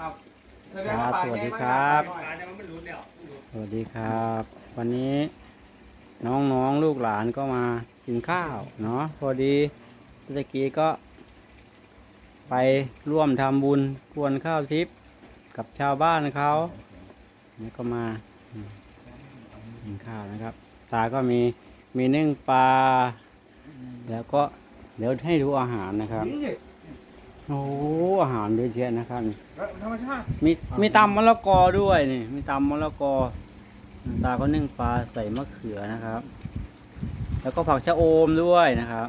ครับแสดคงรัว่าบปลาสวัสใหญ่ดีมากครับปลาน้อยปลาเนี่ยมันไม่รู้แล้วรู้สวัสดีครับ วันนี้น้องๆลูกหลานก็มากินข้าวเนาะพอดีเมื่อกี้ก็ ไปร่วมทำบุญกวนข้าวทิพย์กับชาวบ้านเขานี่ก็มาอืมกินข้าวนะครับ ตาก็มีมีนึ่งปลาแล้วก็เดี๋ยวให้ดูอาหารนะครับนี่ โอ้โหอาหารเยอะแยะนะครับธรรมชาติมีมีตำมะละกอด้วยนี่มีตำมะละกอตาก็นึ่งปลาใส่มะเขือนะครับ แล้วก็ผักชะโอมด้วยนะครับ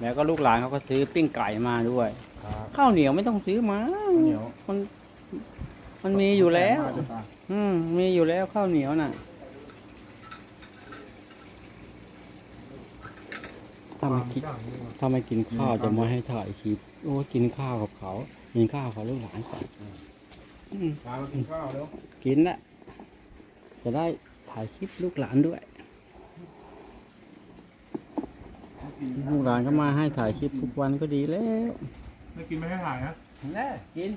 แล้วก็ลูกหลานเขาก็ซื้อปิ้งไก่มาด้วย ครับข้าวเหนียวไม่ต้องซื้อมาเหนียวมัน มันมีอยู่แล้วมาจะตาอืมมีอยู่แล้วข้าวเหนียวน่ะ ถ้าไม่คิด ถ้าไม่กินข้าวจะมาให้ถ่ายคลิปโอ้กินข้าวกับเขากินข้าวกับลูกหลานก่อนอืมปลามากินข้าวแล้วกินละจะได้ถ่ายคลิปลูกหลานด้วยลูกหลานก็มาให้ถ่ายคลิปทุกวันก็ดีแล้ว ไม่กินไม่ให้ถ่ายนะแน่กิน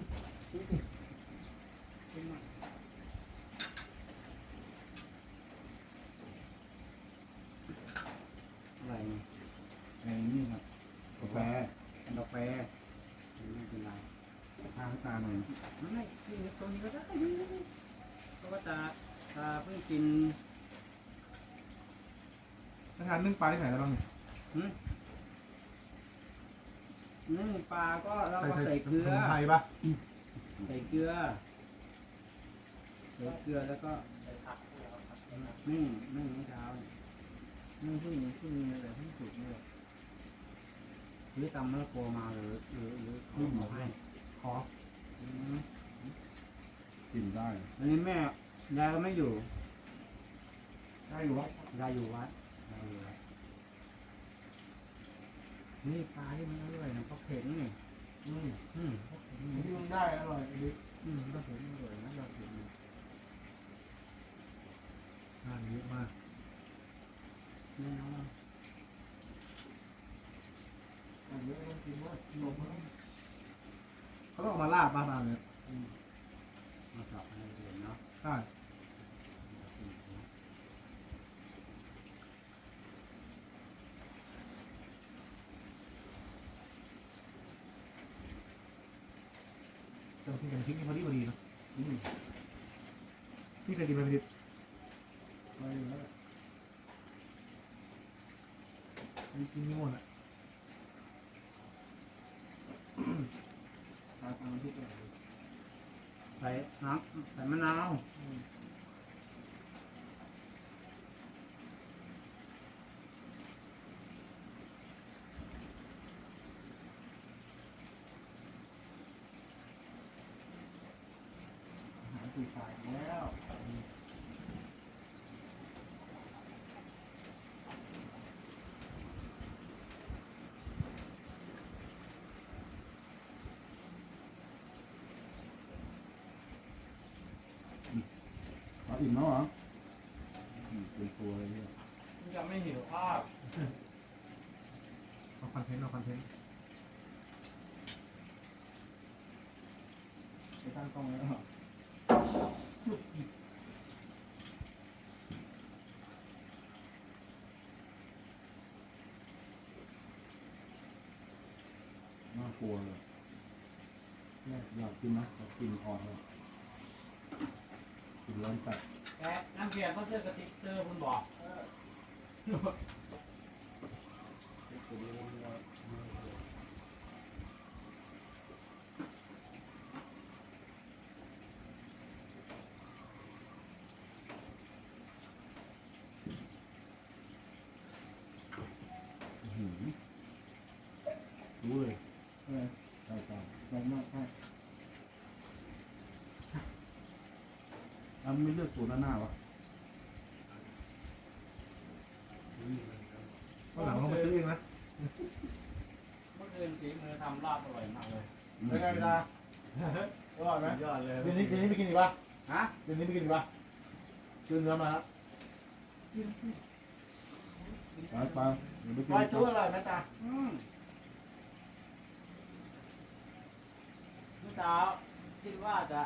อะไรนี่ ไอ้นี่ครับกาแฟกาแฟไม่เป็นไรทางตาหน่อยไม่ไม่กินตรงนี้ก็ได้เพราะว่าตาตาเพิ่งกินถ้าทานนึ่งปลาที่ไหนแล้วบ้างเนี่ยนึ่งปลาก็เราก็ใส่เกลือสมุนไพรปะใส่เกลือใส่เกลือแล้วก็นึ่งนึ่งเมื่อเช้าเนี่ยนึ่งเพิ่งเพิ่งอะไรเพิ่งสุกเนี่ย หรือตำมะละกอมาหรือหรือหรือเขาบอกให้ขออืมกินได้วันนี้แม่ยายก็ไม่อยู่ได้อยู่วะยายอยู่วัดยายอยู่วัดนี่ปลาที่มันอร่อยนะปลาเข็งนี่อืมอืมปลาเข็งอันนี่นี้มันได้อร่อยอันนี้อืมปลาเข็งอร่อยนะปลาเข็งนี่ทานเยอะมากแน่นอน ทาน เยอะต้องกินว่าลาเขาต้องเอามาลาบมาทานเนี่ยมาสอบให้เรียนเนาะใช่แต่ที่กันทิ้งนี่พอดีพอดีนะอืมพี่เคยกินไหมพี่ทิพย์ไม่แล้วนี่กินไม่หมดอะ พริกใส่น้ำใส่มะนาวหาตีขายแล้ว อาอิ่มแล้วเหรออืมเป็นตัวเลยเนี่ยยังไม่หิวภาพเอาคอนเทนต์เอาคอนเทนต์ไปตั้งกล้องแล้วเหรอน่ากลัวเลยแม่อยากกินนะอยากกินอ่อนเลย กินร้อนจัดแกน้ำเพียเขาเจอสติ๊กเกอร์คุณบอกอื้อหือรู้เลยใช่ใช่ใช่ใช่มากใช่แล้วไม่เลือกตัวหน้าหน้าวะก็หลังลงไปซื้อเองนะเมื่อคืนสีมือทำลาบอร่อยมากเลยเป็นไงเวลาอร่อยไหมยอดเลยเดือนนี้เดือนนี้ไปกินอีกปะฮะเดือนนี้ไปกินอีกปะซื้อเนื้อมาแล้วไปไปเดี๋ยวไปกินปลาจูอร่อยไหมตาอืมนเช้าคิดว่าจะ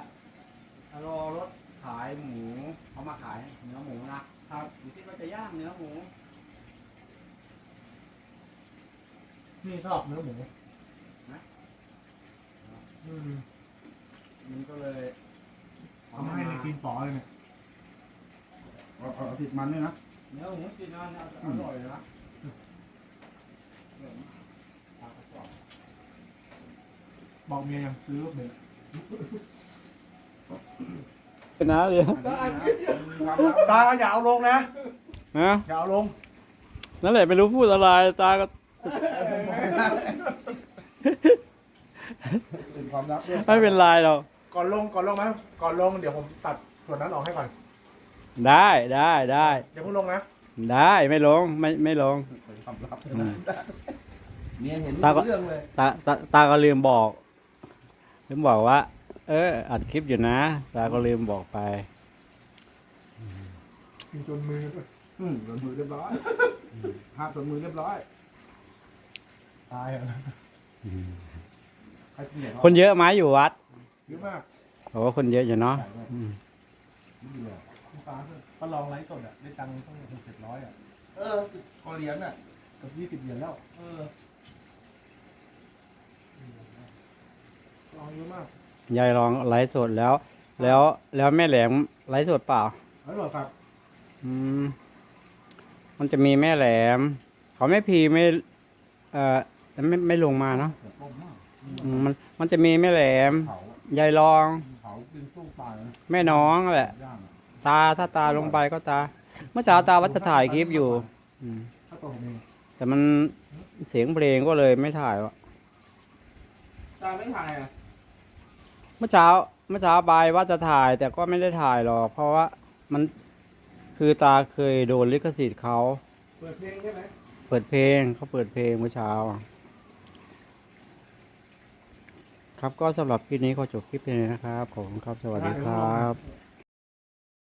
รอรถขายหมูเขามาขายเนื้อหมูนะครับผมคิดว่าจะย่างเนื้อหมูนี่ชอบเนื้อหมูอืมมันก็เลยทำให้ในกินป๋อเลยเนี่ยเอาเอาเอาติดมันด้วยนะเนื้อหมูกินนั่นอร่อยเลยนะบอกเมียยังซื้อเลย เป็นน้าเลยอันนี้นะมีความลับตาอย่าเอาลงนะนะอย่าเอาลงนั่นแหละไม่รู้พูดอะไรตาก็เป็นความลับด้วยไม่เป็นไรหรอกก่อนลงก่อนลงไหมก่อนลงเดี๋ยวผมตัดส่วนนั้นออกให้ก่อน ได้ได้ได้อย่าเพิ่งลงนะได้ไม่ลงไม่ไม่ลงเป็นความลับอืมเมียเห็นตาก็เรื่องเลย ตาตาตาก็ลืมบอกลืมบอกว่า เออ อัดคลิปอยู่นะ ตาก็ลืมบอกไปกินจนมือด้วยอืมส่วนมือเรียบร้อยภาพส่วนมือเรียบร้อย ตายอะใครกินเยคนเยอะไหมอยู่วัดเยอะมากโอ้คนเยอะอยู่เนาะอืมนี่เลยคุณตาลองไลฟ์สดอะได้ตังค์ต้องหกเจ็ดร้อยอะ เออก็เลี้ยงอะกับยี่สิบเหรียญแล้ว เออ ลองเยอะมาก ยายลองไลฟ์สดแล้ว แล้วแล้วแม่แหลมไลฟ์สดเปล่าแล้วหรอครับ อืม มันจะมีแม่แหลม เขาไม่พีไม่ เอ่อไม่ไม่ลงมาเนาะแต่ต้มมากอืมมันมันจะมีแม่แหลมเผายายรองเผากินสู้ตายนะแม่น้องแหละย่างอะตาถ้าตาลงไปก็ตา เมื่อเช้าตาวัดจะถ่ายคลิปอยู่อืมถ้าตัวผมเองแต่มันเสียงเพลงก็เลยไม่ถ่ายวะตาไม่ถ่ายอะ เมื่อเช้าเมื่อเช้าบายว่าจะถ่ายแต่ก็ไม่ได้ถ่ายหรอก เพราะว่ามันคือตาเคยโดนลิขสิทธิ์เขาเปิดเพลงใช่ไหมเปิดเพลงเขาเปิดเพลงเมื่อเช้า ครับก็สำหรับคลิปนี้ขอจบคลิปเพลงนะครับขอบคุณครับสวัสดีครับ